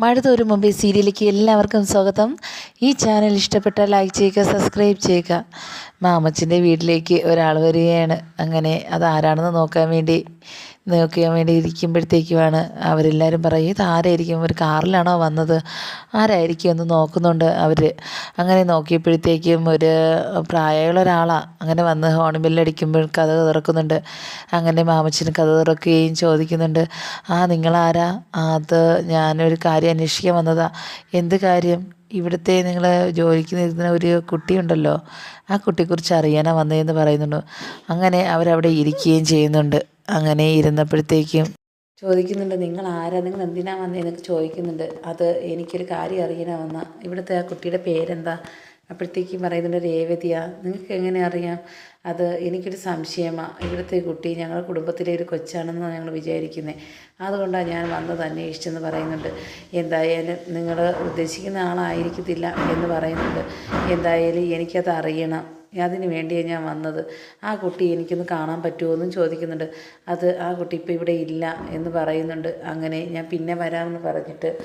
മഴ തോരും മുമ്പേ സീരിയലിലേക്ക് എല്ലാവർക്കും സ്വാഗതം. ഈ ചാനൽ ഇഷ്ടപ്പെട്ടാൽ ലൈക്ക് ചെയ്യുക സബ്സ്ക്രൈബ് ചെയ്യുക. മാമച്ചന്റെ വീട്ടിലേക്ക് ഒരാൾ വരികയാണ്. അങ്ങനെ അത് ആരാണെന്ന് നോക്കാൻ വേണ്ടി നോക്കാൻ വേണ്ടി ഇരിക്കുമ്പോഴത്തേക്കുമാണ് അവരെല്ലാവരും പറയും ഇത് ആരായിരിക്കും? ഒരു കാറിലാണോ വന്നത്? ആരായിരിക്കും എന്ന് നോക്കുന്നുണ്ട് അവർ അങ്ങനെ നോക്കിയപ്പോഴത്തേക്കും ഒരു പ്രായമുള്ള ഒരാളാണ് അങ്ങനെ വന്ന് ഹോൺ ബില്ലടിക്കുമ്പോൾ കഥ തുറക്കുന്നുണ്ട്. അങ്ങനെ മാമച്ചന് കഥ തുറക്കുകയും ചോദിക്കുന്നുണ്ട് ആ നിങ്ങളാരാ? അത് ഞാനൊരു കാര്യം അന്വേഷിക്കാൻ വന്നതാ. എന്ത് കാര്യം? ഇവിടുത്തെ നിങ്ങൾ ജോലിക്ക് നിൽക്കുന്ന ഒരു കുട്ടിയുണ്ടല്ലോ. ആ കുട്ടിയെക്കുറിച്ച് അറിയാനാണ് വന്നതെന്ന് പറയുന്നുണ്ട്. അങ്ങനെ അവരവിടെ ഇരിക്കുകയും ചെയ്യുന്നുണ്ട്. അങ്ങനെ ഇരുന്നപ്പോഴത്തേക്കും ചോദിക്കുന്നുണ്ട് നിങ്ങൾ ആരാ നിങ്ങൾ എന്തിനാ വന്നതെന്നൊക്കെ ചോദിക്കുന്നുണ്ട്. അത് എനിക്കൊരു കാര്യം അറിയാനാ വന്ന ഇവിടുത്തെ ആ കുട്ടിയുടെ പേരെന്താ? അപ്പോഴത്തേക്കും പറയുന്നുണ്ട് രേവതിയാ. നിങ്ങൾക്ക് എങ്ങനെ അറിയാം? അത് എനിക്കൊരു സംശയമാണ് ഇവിടുത്തെ കുട്ടി ഞങ്ങളുടെ കുടുംബത്തിലെ ഒരു കൊച്ചാണെന്ന് ഞങ്ങൾ വിചാരിക്കുന്നത് അതുകൊണ്ടാണ് ഞാൻ വന്നത് അന്വേഷിച്ചെന്ന് പറയുന്നുണ്ട്. എന്തായാലും നിങ്ങൾ ഉദ്ദേശിക്കുന്ന ആളായിരിക്കത്തില്ല എന്ന് പറയുന്നുണ്ട്. എന്തായാലും എനിക്കത് അറിയണം അതിന് വേണ്ടിയാണ് ഞാൻ വന്നത്. ആ കുട്ടി എനിക്കൊന്ന് കാണാൻ പറ്റുമോ എന്നും ചോദിക്കുന്നുണ്ട്. അത് ആ കുട്ടി ഇപ്പോൾ ഇവിടെ ഇല്ല എന്ന് പറയുന്നുണ്ട്. അങ്ങനെ ഞാൻ പിന്നെ വരാമെന്ന് പറഞ്ഞിട്ട്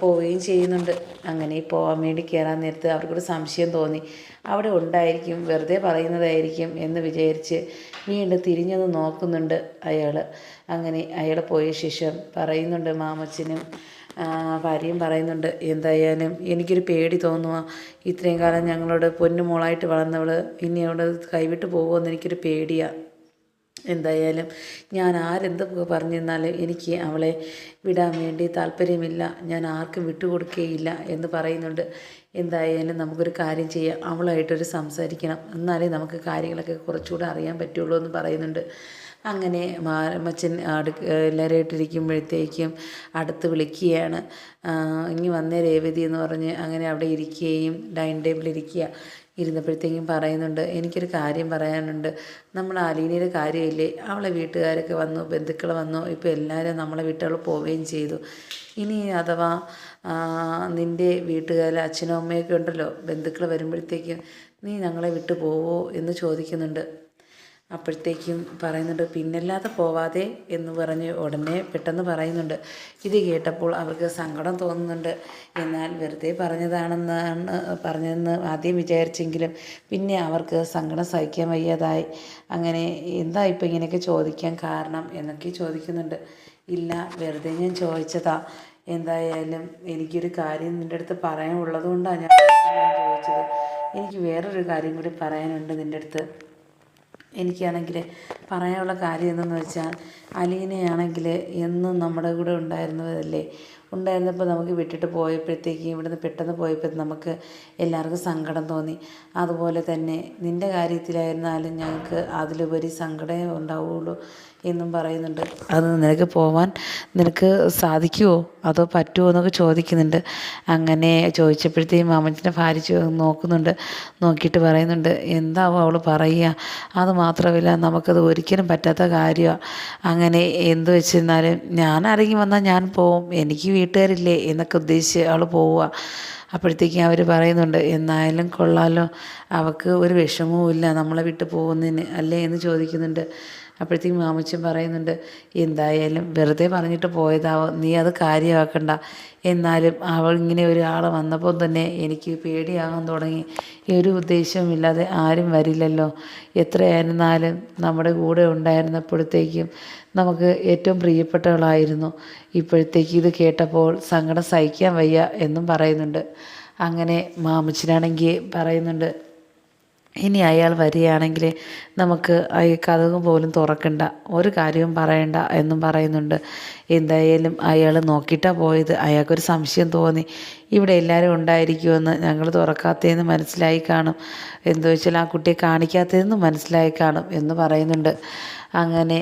പോവുകയും ചെയ്യുന്നുണ്ട്. അങ്ങനെ പോകാൻ വേണ്ടി കയറാൻ നേരത്ത് അവർക്കൊരു സംശയം തോന്നി. അവിടെ ഉണ്ടായിരിക്കും വെറുതെ പറയുന്നതായിരിക്കും എന്ന് വിചാരിച്ച് വീണ്ടും തിരിഞ്ഞൊന്ന് നോക്കുന്നുണ്ട് അയാൾ അങ്ങനെ അയാൾ പോയ ശേഷം പറയുന്നുണ്ട് മാമച്ചനും ഭാര്യയും പറയുന്നുണ്ട് എന്തായാലും എനിക്കൊരു പേടി തോന്നുക ഇത്രയും കാലം ഞങ്ങളോട് പൊന്നുമോളായിട്ട് വളർന്നവൾ ഇനി അവിടെ കൈവിട്ട് പോകുമെന്ന് എനിക്കൊരു പേടിയാണ് എന്തായാലും ഞാൻ ആരെന്ത് പറഞ്ഞിരുന്നാലും എനിക്ക് അവളെ വിടാൻ വേണ്ടി താല്പര്യമില്ല. ഞാൻ ആർക്കും വിട്ടുകൊടുക്കുകയില്ല എന്ന് പറയുന്നുണ്ട്. എന്തായാലും നമുക്കൊരു കാര്യം ചെയ്യാം. അവളായിട്ടൊരു സംസാരിക്കണം. എന്നാലേ നമുക്ക് കാര്യങ്ങളൊക്കെ കുറച്ചുകൂടെ അറിയാൻ പറ്റുള്ളൂ എന്ന് പറയുന്നുണ്ട്. അങ്ങനെ മാമച്ചൻ അടു എല്ലാവരുമായിട്ടിരിക്കുമ്പോഴത്തേക്കും അടുത്ത് വിളിക്കുകയാണ്. ഇനി വന്നേ രേവതി എന്ന് പറഞ്ഞ് അങ്ങനെ അവിടെ ഇരിക്കുകയും ഡൈനിങ് ടേബിളിൽ ഇരിക്കുക. ഇരുന്നപ്പോഴത്തേക്കും പറയുന്നുണ്ട് എനിക്കൊരു കാര്യം പറയാനുണ്ട്. നമ്മൾ അലീനയുടെ കാര്യമില്ലേ? അവളെ വീട്ടുകാരൊക്കെ വന്നു ബന്ധുക്കൾ വന്നു. ഇപ്പോൾ എല്ലാവരും നമ്മളെ വീട്ടുകൾ പോവുകയും ചെയ്തു. ഇനി അഥവാ നിന്റെ വീട്ടുകാർ അച്ഛനും അമ്മയൊക്കെ ഉണ്ടല്ലോ ബന്ധുക്കൾ വരുമ്പോഴത്തേക്കും നീ ഞങ്ങളെ വിട്ടു പോവോ? എന്ന് ചോദിക്കുന്നുണ്ട്. അപ്പോഴത്തേക്കും പറയുന്നുണ്ട് പിന്നല്ലാതെ പോവാതെ എന്ന് പറഞ്ഞ് ഉടനെ പെട്ടെന്ന് പറയുന്നുണ്ട്. ഇത് കേട്ടപ്പോൾ അവർക്ക് സങ്കടം തോന്നുന്നുണ്ട്. എന്നാൽ വെറുതെ പറഞ്ഞതാണെന്നാണ് പറഞ്ഞതെന്ന് ആദ്യം വിചാരിച്ചെങ്കിലും പിന്നെ അവർക്ക് സങ്കടം സഹിക്കാൻ വയ്യാതായി. അങ്ങനെ എന്താ ഇപ്പം ഇങ്ങനെയൊക്കെ ചോദിക്കാൻ കാരണം? എന്നൊക്കെ ചോദിക്കുന്നുണ്ട്. ഇല്ല വെറുതെ ഞാൻ ചോദിച്ചതാ. എന്തായാലും എനിക്കൊരു കാര്യം നിന്റെ അടുത്ത് പറയാനുള്ളതുകൊണ്ടാണ് ഞാൻ ചോദിച്ചത്. എനിക്ക് വേറൊരു കാര്യം കൂടി പറയാനുണ്ട് നിന്റെ അടുത്ത്. എനിക്കാണെങ്കിൽ പറയാനുള്ള കാര്യം എന്തെന്ന് വെച്ചാൽ അലീനയാണെങ്കിൽ എന്നും നമ്മുടെ കൂടെ ഉണ്ടായിരുന്നതല്ലേ? ഉണ്ടായിരുന്നപ്പോൾ നമുക്ക് വിട്ടിട്ട് പോയപ്പോഴത്തേക്ക് ഇവിടുന്ന് പെട്ടെന്ന് പോയപ്പോൾ നമുക്ക് എല്ലാവർക്കും സങ്കടം തോന്നി. അതുപോലെ തന്നെ നിന്റെ കാര്യത്തിലായിരുന്നാലും ഞങ്ങൾക്ക് അതിലുപരി സങ്കടമേ ഉണ്ടാവുകയുള്ളൂ എന്നും പറയുന്നുണ്ട്. അത് നിനക്ക് പോവാൻ നിനക്ക് സാധിക്കുമോ അതോ പറ്റുമോ എന്നൊക്കെ ചോദിക്കുന്നുണ്ട്. അങ്ങനെ ചോദിച്ചപ്പോഴത്തേക്കും മാമച്ചന്റെ ഭാര്യ നോക്കുന്നുണ്ട്. നോക്കിയിട്ട് പറയുന്നുണ്ട് എന്താവും അവൾ പറയുക? അത് മാത്രമല്ല നമുക്കത് ഒരിക്കലും പറ്റാത്ത കാര്യമാണ് അങ്ങനെ എന്ത് വെച്ചിരുന്നാലും ഞാൻ ഇറങ്ങി വന്നാൽ ഞാൻ പോവും. എനിക്ക് വീട്ടുകാരില്ലേ എന്നൊക്കെ ഉദ്ദേശിച്ച് അവൾ പോവുക. അപ്പോഴത്തേക്കും അവർ പറയുന്നുണ്ട് എന്നായാലും കൊള്ളാലോ. അവൾക്ക് ഒരു വിഷമവും ഇല്ല നമ്മളെ വിട്ട് പോകുന്നതിന് അല്ലേ? എന്ന് ചോദിക്കുന്നുണ്ട്. അപ്പോഴത്തേക്കും മാമച്ചൻ പറയുന്നുണ്ട് എന്തായാലും വെറുതെ പറഞ്ഞിട്ട് പോയതാവും? നീ അത് കാര്യമാക്കണ്ട. എന്നാലും അവൾ ഇങ്ങനെ ഒരാൾ വന്നപ്പോൾ തന്നെ എനിക്ക് പേടിയാകാൻ തുടങ്ങി. ഒരു ഉദ്ദേശവുമില്ലാതെ ആരും വരില്ലല്ലോ. എത്രയായിരുന്നാലും നമ്മുടെ കൂടെ ഉണ്ടായിരുന്നപ്പോഴത്തേക്കും നമുക്ക് ഏറ്റവും പ്രിയപ്പെട്ടവളായിരുന്നു. ഇപ്പോഴത്തേക്ക് ഇത് കേട്ടപ്പോൾ സങ്കടം സഹിക്കാൻ വയ്യ എന്നും പറയുന്നുണ്ട്. അങ്ങനെ മാമച്ചനാണെങ്കിൽ പറയുന്നുണ്ട് ഇനി അയാൾ വരികയാണെങ്കിൽ നമുക്ക് ഈ കഥക് പോലും തുറക്കണ്ട ഒരു കാര്യവും പറയണ്ട എന്നും പറയുന്നുണ്ട്. എന്തായാലും അയാൾ നോക്കിയിട്ടാണ് പോയത്. അയാൾക്കൊരു സംശയം തോന്നി. ഇവിടെ എല്ലാവരും ഉണ്ടായിരിക്കുമെന്ന് ഞങ്ങൾ തുറക്കാത്തതെന്ന് മനസ്സിലായി കാണും. എന്താ വെച്ചാൽ ആ കുട്ടിയെ കാണിക്കാത്തതെന്ന് മനസ്സിലായി കാണും എന്ന് പറയുന്നുണ്ട്. അങ്ങനെ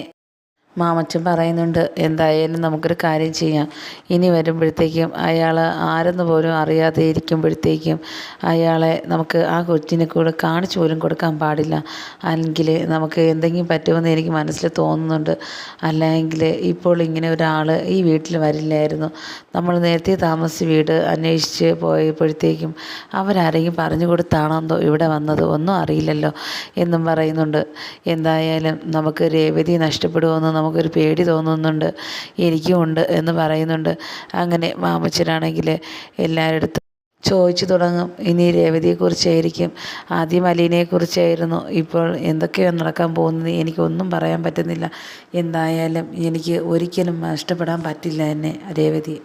മാമച്ചൻ പറയുന്നുണ്ട് എന്തായാലും നമുക്കൊരു കാര്യം ചെയ്യാം. ഇനി വരുമ്പോഴത്തേക്കും അയാൾ ആരെന്ന് പോലും അറിയാതെ ഇരിക്കുമ്പോഴത്തേക്കും അയാളെ നമുക്ക് ആ കൊച്ചിനെ കൂടെ കാണിച്ചു പോലും കൊടുക്കാൻ പാടില്ല. അല്ലെങ്കിൽ നമുക്ക് എന്തെങ്കിലും പറ്റുമെന്ന് എനിക്ക് മനസ്സിൽ തോന്നുന്നുണ്ട്. അല്ലെങ്കിൽ ഇപ്പോൾ ഇങ്ങനെ ഒരാൾ ഈ വീട്ടിൽ വരില്ലായിരുന്നു. നമ്മൾ നേരത്തെ താമസിച്ച് വീട് അന്വേഷിച്ച് പോയപ്പോഴത്തേക്കും അവരാരെങ്കിലും പറഞ്ഞു കൊടുത്താണെന്തോ ഇവിടെ വന്നത് ഒന്നും അറിയില്ലല്ലോ എന്നും പറയുന്നുണ്ട്. എന്തായാലും നമുക്ക് രേവതി നഷ്ടപ്പെടുമെന്ന് നമുക്ക് നമുക്കൊരു പേടി തോന്നുന്നുണ്ട്. എനിക്കും ഉണ്ട് എന്ന് പറയുന്നുണ്ട്. അങ്ങനെ മാമച്ചനാണെങ്കിൽ എല്ലാവരുടെ ചോദിച്ചു തുടങ്ങും. ഇനി രേവതിയെക്കുറിച്ചായിരിക്കും. ആദ്യം അലീനയെക്കുറിച്ചായിരുന്നു. ഇപ്പോൾ എന്തൊക്കെയാണ് നടക്കാൻ പോകുന്നത് എനിക്കൊന്നും പറയാൻ പറ്റുന്നില്ല. എന്തായാലും എനിക്ക് ഒരിക്കലും നഷ്ടപ്പെടാൻ പറ്റില്ല എന്നെ രേവതി